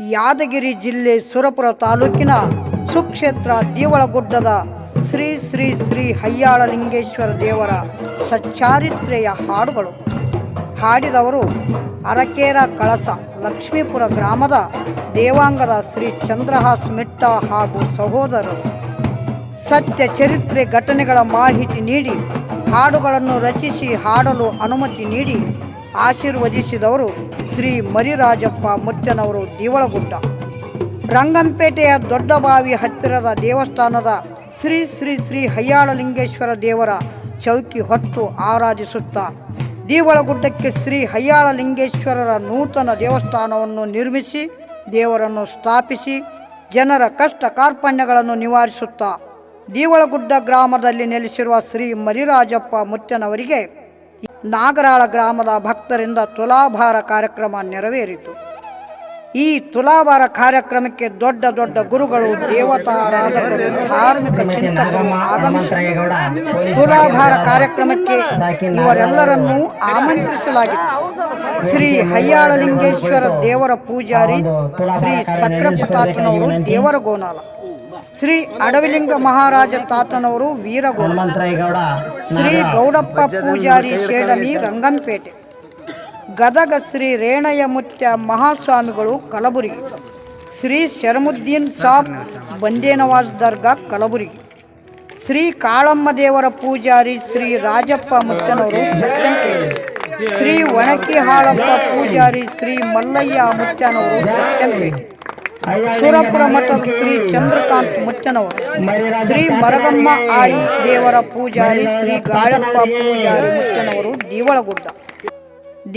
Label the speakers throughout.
Speaker 1: ಯಾದಗಿರಿ ಜಿಲ್ಲೆ ಸುರಪುರ ತಾಲೂಕಿನ ಸುಕ್ಷೇತ್ರ ದೇವಳಗುಡ್ಡದ ಶ್ರೀ ಶ್ರೀ ಶ್ರೀ ಹಯ್ಯಾಳಲಿಂಗೇಶ್ವರ ದೇವರ ಸಚ್ಚಾರಿತ್ರೆಯ ಹಾಡುಗಳು. ಹಾಡಿದವರು ಅರಕೇರ ಕಳಸ ಲಕ್ಷ್ಮೀಪುರ ಗ್ರಾಮದ ದೇವಾಂಗದ ಶ್ರೀ ಚಂದ್ರಹಾಸ್ ಮಿಟ್ಟ ಹಾಗೂ ಸಹೋದರರು. ಸತ್ಯ ಚರಿತ್ರೆ ಘಟನೆಗಳ ಮಾಹಿತಿ ನೀಡಿ ಹಾಡುಗಳನ್ನು ರಚಿಸಿ ಹಾಡಲು ಅನುಮತಿ ನೀಡಿ ಆಶೀರ್ವದಿಸಿದವರು ಶ್ರೀ ಮರಿರಾಜಪ್ಪ ಮುತ್ತನವರು ದೇವಳಗುಡ್ಡ. ರಂಗನ್ಪೇಟೆಯ ದೊಡ್ಡಬಾವಿ ಹತ್ತಿರದ ದೇವಸ್ಥಾನದ ಶ್ರೀ ಶ್ರೀ ಶ್ರೀ ಹಯ್ಯಾಳಲಿಂಗೇಶ್ವರ ದೇವರ ಚೌಕಿ ಹೊತ್ತು ಆರಾಧಿಸುತ್ತಾ ದೇವಳಗುಡ್ಡಕ್ಕೆ ಶ್ರೀ ಹಯ್ಯಾಳಲಿಂಗೇಶ್ವರರ ನೂತನ ದೇವಸ್ಥಾನವನ್ನು ನಿರ್ಮಿಸಿ, ದೇವರನ್ನು ಸ್ಥಾಪಿಸಿ, ಜನರ ಕಷ್ಟ ಕಾರ್ಪಣ್ಯಗಳನ್ನು ನಿವಾರಿಸುತ್ತಾ ದೇವಳಗುಡ್ಡ ಗ್ರಾಮದಲ್ಲಿ ನೆಲೆಸಿರುವ ಶ್ರೀ ಮರಿರಾಜಪ್ಪ ಮುತ್ತನವರಿಗೆ ನಾಗರಾಳ ಗ್ರಾಮದ ಭಕ್ತರಿಂದ ತುಲಾಭಾರ ಕಾರ್ಯಕ್ರಮ ನೆರವೇರಿತು. ಈ ತುಲಾಭಾರ ಕಾರ್ಯಕ್ರಮಕ್ಕೆ ದೊಡ್ಡ ದೊಡ್ಡ ಗುರುಗಳು ದೇವತಾರಾಧಕರು ಧಾರ್ಮಿಕ ಚಿಂತಕರು ಆಗಮಿಸಿದರು. ತುಲಾಭಾರ ಕಾರ್ಯಕ್ರಮಕ್ಕೆ ಇವರೆಲ್ಲರನ್ನೂ ಆಮಂತ್ರಿಸಲಾಗಿತ್ತು. ಶ್ರೀ ಹಯ್ಯಾಳಲಿಂಗೇಶ್ವರ ದೇವರ ಪೂಜಾರಿ ಶ್ರೀ ಸಕ್ರಪ್ರತಾಪನವರು ದೇವರ ಗೋನಾಲ ಶ್ರೀ ಅಡವಿಲಿಂಗ ಮಹಾರಾಜ ತಾತನವರು ವೀರಗೌಡ.
Speaker 2: ಹನುಮಂತರಾಯಗೌಡ
Speaker 1: ಶ್ರೀ ಗೌಡಪ್ಪ ಪೂಜಾರಿ ಶೇಡಮಿ ರಂಗಂಪೇಟೆ ಗದಗ ಶ್ರೀ ರೇಣಯ್ಯ ಮುತ್ಯ ಮಹಾಸ್ವಾಮಿಗಳು ಕಲಬುರಗಿ. ಶ್ರೀ ಶರಮುದ್ದೀನ್ ಸಾಬ್ ಬಂದೇನವಾಜ್ ದರ್ಗಾ ಕಲಬುರಗಿ. ಶ್ರೀ ಕಾಳಮ್ಮ ದೇವರ ಪೂಜಾರಿ ಶ್ರೀ ರಾಜಪ್ಪ ಮುತ್ತನವರು ಸತ್ಯಂಪೇಟೆ ಶ್ರೀ ಒಣಕಿ ಹಾಳಪ್ಪ ಪೂಜಾರಿ ಶ್ರೀ ಮಲ್ಲಯ್ಯ ಮುತ್ತನವರು ಸತ್ಯಂಪೇಟೆ ಸುರಪುರ ಮಠದ ಶ್ರೀ ಚಂದ್ರಕಾಂತ್ ಮುಚ್ಚನವರು. ಶ್ರೀ ಮರಗಮ್ಮ ಆಯಿ ದೇವರ ಪೂಜಾರಿ ಶ್ರೀ ಗಾಳಪ್ಪ ಪೂಜಾರಿ ಮುಚ್ಚನವರು ದೇವಳಗುಡ್ಡ.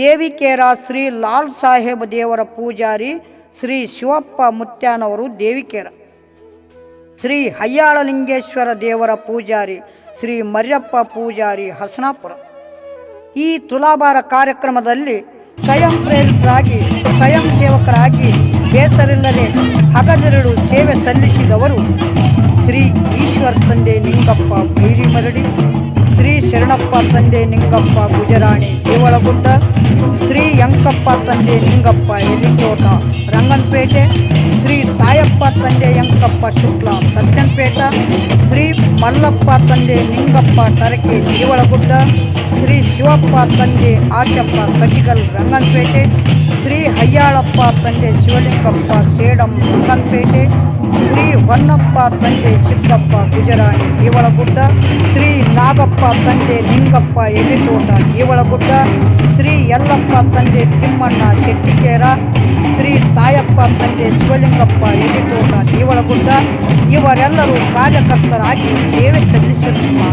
Speaker 1: ದೇವಿಕೇರ ಶ್ರೀ ಲಾಲ್ ಸಾಹೇಬ್ ದೇವರ ಪೂಜಾರಿ ಶ್ರೀ ಶಿವಪ್ಪ ಮುತ್ಯಾನವರು ದೇವಿಕೇರ ಶ್ರೀ ಹಯ್ಯಾಳಲಿಂಗೇಶ್ವರ ದೇವರ ಪೂಜಾರಿ ಶ್ರೀ ಮರ್ಯಪ್ಪ ಪೂಜಾರಿ ಹಸನಾಪುರ. ಈ ತುಲಾಭಾರ ಕಾರ್ಯಕ್ರಮದಲ್ಲಿ ಸ್ವಯಂ ಪ್ರೇರಿತರಾಗಿ ಸ್ವಯಂ ಸೇವಕರಾಗಿ ಬೇಸರಿಲ್ಲದೆ ಹಗಲಿರುಳು ಸೇವೆ ಸಲ್ಲಿಸಿದವರು ಶ್ರೀ ಈಶ್ವರ್ ತಂದೆ ನಿಂಗಪ್ಪ ಭೈರಿ ಮರಡಿ ಶ್ರೀ ಶರಣಪ್ಪ ತಂದೆ ನಿಂಗಪ್ಪ ಗುಜರಾಣಿ, ದೇವಳಗುಡ್ಡ, ಶ್ರೀ ಯಂಕಪ್ಪ ತಂದೆ ನಿಂಗಪ್ಪ ಎಲಿತೋಟ ರಂಗನ್ಪೇಟೆ, ಶ್ರೀ ತಾಯಪ್ಪ ತಂದೆ ಯಂಕಪ್ಪ ಶುಕ್ಲ ಸತ್ಯನಪೇಟ ಶ್ರೀ ಮಲ್ಲಪ್ಪ ತಂದೆ ನಿಂಗಪ್ಪ ಟರಕೆ, ದೇವಳಗುಡ್ಡ, ಶ್ರೀ ಶಿವಪ್ಪ ತಂದೆ ಆಶಪ್ಪ ಕಟಿಗಲ್ ರಂಗನ್ಪೇಟೆ, ಶ್ರೀ ಹಯ್ಯಾಳಪ್ಪ ತಂದೆ ಶಿವಲಿಂಗಪ್ಪ ಸೇಡಂ, ರಂಗನ್ಪೇಟೆ ಶ್ರೀ ಹೊನ್ನಪ್ಪ ತಂದೆ ಸಿದ್ದಪ್ಪ ಗುಜರಾಣಿ ದೇವಳಗುಡ್ಡ, ಶ್ರೀ ನಾಗಪ್ಪ ತಂದೆ ನಿಂಗಪ್ಪ ಎಲಿತೋಟ ದೇವಳಗುಡ್ಡ, ಶ್ರೀ ಯಲ್ಲಪ್ಪ ತಂದೆ ತಿಮ್ಮಣ್ಣ ಶೆಟ್ಟಿಕೇರ ಶ್ರೀ ತಾಯಪ್ಪ ತಂದೆ ಶಿವಲಿಂಗಪ್ಪ ಎಲಿತೋಟ ದೇವಳಗುಡ್ಡ, ಇವರೆಲ್ಲರೂ ಕಾರ್ಯಕರ್ತರಾಗಿ ಸೇವೆ ಸಲ್ಲಿಸಿರುತ್ತಾರೆ